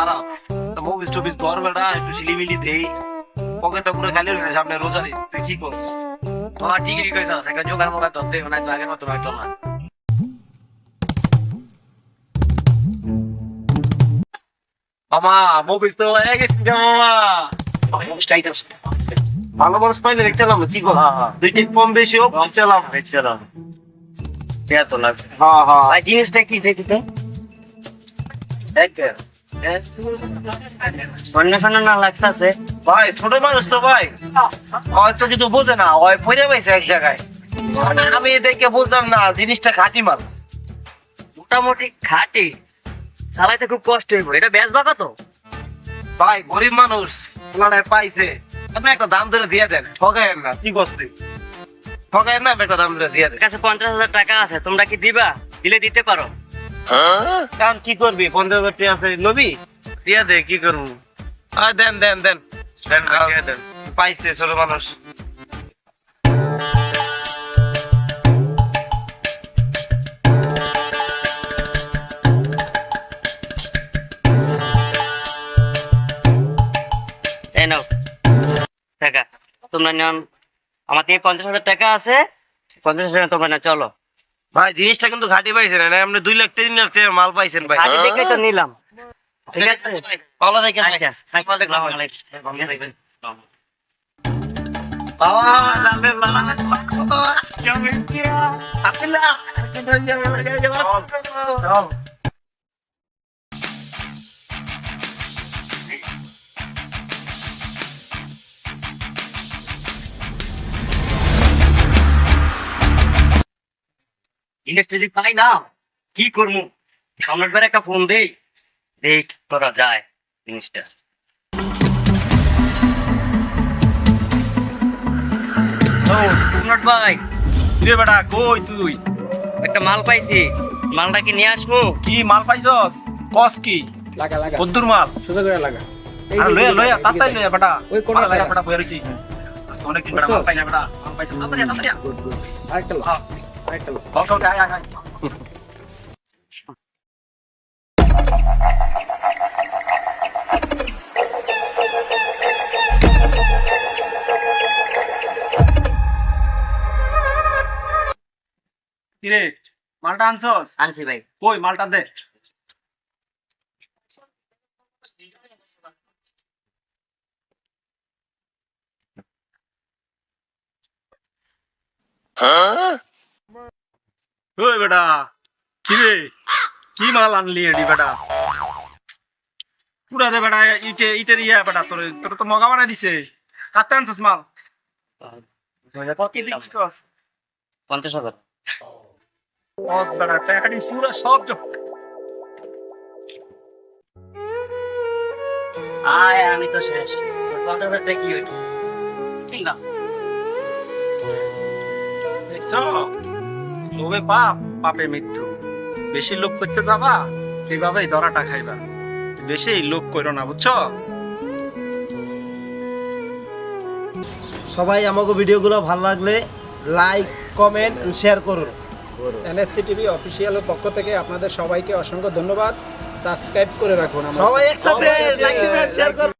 খারাপ। মুভিস টুভিস ধর বেটা একটু সিলিমিলি দেই। পকেটটা পুরো খালি হয়ে সামনে রোজারি তুই কি করস তোমার ঠিকই কইছ একটা জোগাড় মোগাড় ধরতে না তো আগের মতো নয় তোমার মামা মুভিস তো হয়ে গেছে মামা। ভালো মানুষ পাইলে দেখছিলাম কি করস দুই টিক কম বেশি হোক দেখছিলাম দেখছিলাম এত লাগবে হ্যাঁ হ্যাঁ। জিনিসটা কি দেখি না লাগতেছে ভাই ছোট মানুষ তো ভাই। হয়তো কিছু বোঝে না হয় পড়ে পাইছে এক জায়গায়। আমি দেখে বুঝলাম না জিনিসটা খাঁটি মাল। মোটামুটি খাটি। চালাইতে খুব কষ্ট হইব। এটা বেচবা কত ভাই গরিব মানুষ পাইছে। আপনি একটা দাম ধরে দিয়ে দেন ঠকায়েন না কি করতে? ঠকায়েন না একটা দাম ধরে দিয়ে দেন। কাছে পঞ্চাশ হাজার টাকা আছে তোমরা কি দিবা? দিলে দিতে পারো। কারণ কি করবি? পঞ্চাশ হাজার টাকা আছে নবী দিয়ে দে কি করব? আয় দেন দেন দেন। দেন পাইছে ছোট মানুষ। নাও। টাকা তোমরা নিয়ম আমার থেকে পঞ্চাশ হাজার টাকা আছে পঞ্চাশ হাজার তোমরা না চলো। ভাই জিনিসটা কিন্তু ঘাটি পাইছেন না আপনি দুই লাখ তিন লাখ টাকা মাল পাইছেন ভাই। ঘাটি দেখে তো নিলাম। ঠিক আছে? ভালো থাকেন। আচ্ছা। বাবা, যদি পাই না কি করব সম্রাট ভাইয়ের একটা ফোন দেই দেখ করা যায় জিনিসটা। সম্রাট ভাই রে বেটা কই তুই? একটা মাল পাইছি মালটা কি নিয়ে আসব কি মাল পাইছস? কস কি? লাগা লাগা। কদ্দুর মাল? সুন্দর করে লাগা। আরে যে, লয়া এই যে, লয়া তাড়াতাড়ি লয়া বেটা। ওই লাগা লাগা? বেটা বইয়া রইছি। অনেকদিন বেটা মাল পাই না বেটা। মাল পাইছস তাড়াতাড়ি তাড়াতাড়ি. আরেকটা লো, হ্যাঁ। আরেকটা। ওকে ওকে আয় আয় আয় কিরে মালটা আনছস? আনছি ভাই। কই মালটা দে। ওই বেটা কি রে? কি মাল আনলি এডি বেটা? পুরা দে বেটা ইটে ইটের ইয়া বেটা তোর তোর তো মগা বানাই দিছে। কাতে আনছিস মাল? পঞ্চাশ হাজার। বস বেটা টাকাটি পুরা সব আয় আমি তো শেষ। পঞ্চাশ কি হইছে ঠিক না। দেখছ? লোভে পাপ পাপে মৃত্যু। বেশি লোভ করতে যাবা সেভাবেই ধরাটা খাইবা। বেশি লোভ করো না বুঝছ? সবাই আমাকে ভিডিওগুলো ভালো লাগলে লাইক কমেন্ট শেয়ার করুন। NSC TV অফিসিয়ালের পক্ষ থেকে আপনাদের সবাইকে অসংখ্য ধন্যবাদ। সাবস্ক্রাইব করে রাখুন সবাই একসাথে লাইক দিবেন শেয়ার করবেন